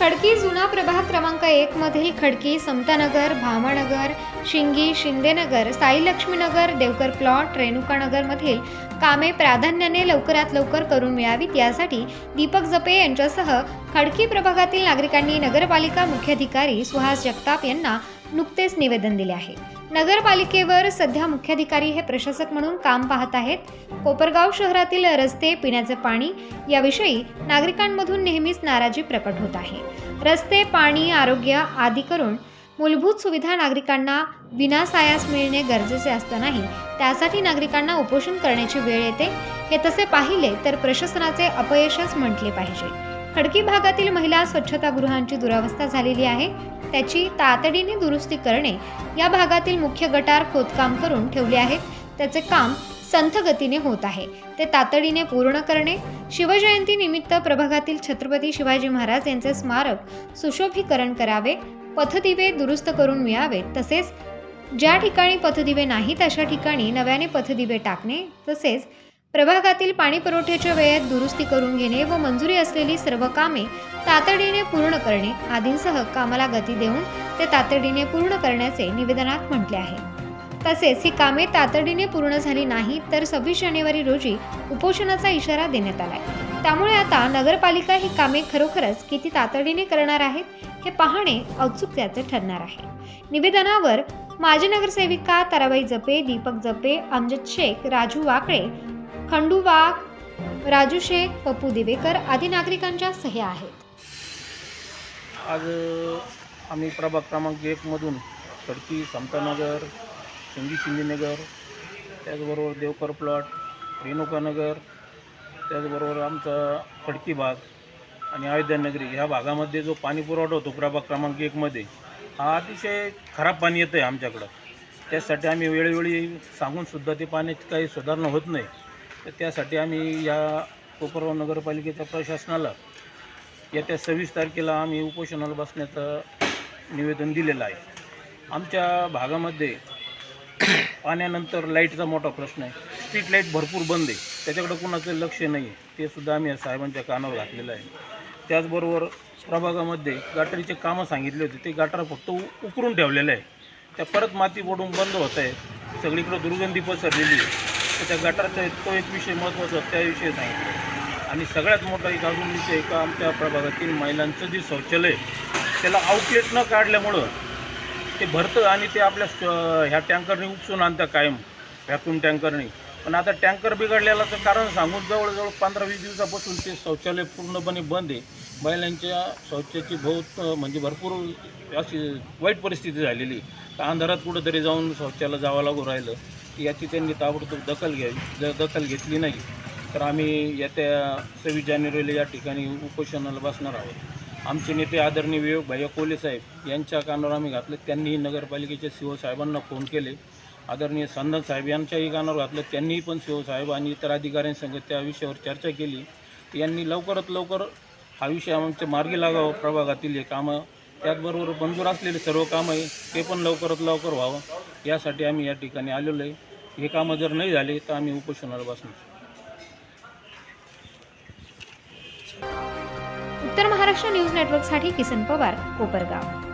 खडकी जुना प्रभाग क्रमांक एक मधील खडकी समतानगर भामानगर शिंगी शिंदेनगर साईलक्ष्मीनगर देवकर प्लॉट रेणुकानगर मधील कामे प्राधान्याने लवकरात लवकर करून मिळावीत. यासाठी दीपक जपे यांच्यासह खडकी प्रभागातील नागरिकांनी नगरपालिका मुख्याधिकारी सुहास जगताप यांना नुकतेच निवेदन दिले आहे. नगरपालिकेवर सध्या मुख्याधिकारी हे प्रशासक म्हणून काम पाहत आहेत. कोपरगाव शहरातील रस्ते पिण्याचे पाणी याविषयी नागरिकांमधून नेहमीच नाराजी प्रकट होत आहे. रस्ते पाणी आरोग्य आदी करून मूलभूत सुविधा नागरिकांना विनासायास मिळणे गरजेचे असतानाही त्यासाठी नागरिकांना उपोषण करण्याची वेळ येते. हे तसे पाहिले तर प्रशासनाचे अपयशच म्हटले पाहिजे. खडकी भागातील महिला स्वच्छतागृहांची दुरावस्था झालेली आहे. त्याची तातडीने दुरुस्ती करणे या भागातील मुख्य गटार खोदकाम करून ठेवले आहेत त्याचे काम संथगतीने होत आहे. ते तातडीने पूर्ण करणे शिवजयंती निमित्त प्रभागातील छत्रपती शिवाजी महाराज यांचे स्मारक सुशोभीकरण करावे पथदिवे दुरुस्त करून मिळावे तसेच ज्या ठिकाणी पथदिवे नाहीत अशा ठिकाणी नव्याने पथदिवे टाकणे तसेच प्रभागातील पाणी पुरवठ्याच्या वेळेत दुरुस्ती करून घेणे व मंजुरी असलेली सर्व कामे तातडीने पूर्ण करणे आदींसह कामाला गती देऊन ते तातडीने पूर्ण करण्याचे निवेदनात म्हटले आहे. तसेच ही कामे तातडीने पूर्ण झाली नाही तर सव्वीस जानेवारी रोजी उपोषणाचा इशारा देण्यात आलाय. त्यामुळे आता नगरपालिका ही कामे खरोखरच किती तातडीने करणार आहेत हे पाहणे औत्सुक्याचे ठरणार आहे. निवेदनावर माजी नगरसेविका ताराबाई जपे दीपक जपे अमजद शेख राजू वाकळे खंडू वाघ राजू शेख पप्पू दिवेकर आदी नागरिकांच्या सह्या आहेत. आज आम्ही प्रभाग क्रमांक एकमधून खडकी समतानगर सिंगी शिंदेनगर त्याचबरोबर देवकर प्लॉट रेणुकानगर त्याचबरोबर आमचा खडकी भाग आणि अयोध्यानगरी ह्या भागामध्ये जो पाणी पुरवठा होतो प्रभाग क्रमांक एकमध्ये हा अतिशय खराब पाणी येतं आहे आमच्याकडं. त्यासाठी आम्ही वेळोवेळी सांगूनसुद्धा ते पाण्याची काही सुधारणा होत नाही. तर त्यासाठी आम्ही या कोपरगाव नगरपालिकेच्या प्रशासनाला येत्या सव्वीस तारखेला आम्ही उपोषणाला बसण्याचं निवेदन दिलेलं आहे. आमच्या भागामध्ये पाण्यानंतर लाईटचा मोठा प्रश्न आहे. स्ट्रीट लाइट भरपूर बंद आहे. त्याच्याकडं कुणाचं लक्ष नाही आहे. ते सुद्धा आम्ही साहेबांच्या कानावर घातलेलं आहे. त्याचबरोबर प्रभागामध्ये गाटरीचे कामं सांगितले होते. ते गटार फक्त उकरून ठेवलेलं आहे. त्या परत माती पडून बंद होत आहे. सगळीकडं दुर्गंधी पसरलेली आहे. त्या गटाचा तो एक विषय महत्त्वाचा त्याविषयी सांगितलं आणि सगळ्यात मोठा एक अजून विषय का आमच्या प्रभागातील महिलांचं जे शौचालय त्याला आउटलेट न काढल्यामुळं ते भरतं आणि ते आपल्या ह्या टँकरने उपसून आणतं कायम व्हॅक्युम टँकरने. पण आता टँकर बिघडलेल्याचं कारण सांगून जवळजवळ पंधरा वीस दिवसापासून ते शौचालय पूर्णपणे बंद आहे. महिलांच्या शौचाची बहुत म्हणजे भरपूर अशी वाईट परिस्थिती झालेली तर अंधारात कुठंतरी जाऊन शौचाला जावं लागू राहिलं. याची त्यांनी ताबडतोब दखल घ्यावी जर दखल घेतली नाही तर आम्ही येत्या सव्वीस जानेवारीला या ठिकाणी उपोषणाला बसणार आहोत. आमचे नेते आदरणीय विवेक भैया कोले साहेब यांच्या कानावर आम्ही घातलं त्यांनीही नगरपालिकेच्या सीओ साहेबांना फोन केले. आदरणीय संदन साहेब यांच्याही कानावर घातलं त्यांनीही पण सीओ साहेब आणि इतर अधिकाऱ्यांसंग त्या विषयावर चर्चा केली. यांनी लवकरात लवकर हा विषय आमच्या मार्गी लागावं प्रभागातील हे कामं. त्याचबरोबर मंजूर असलेले सर्व कामं आहे ते पण लवकरात लवकर व्हावं. यासाठी आम्ही या ठिकाणी आलेलो आहे. हे कामं जर नाही झाले तर आम्ही उपोषणाला बसणार. उत्तर महाराष्ट्र न्यूज नेटवर्कसाठी किसन पवार कोपरगाव.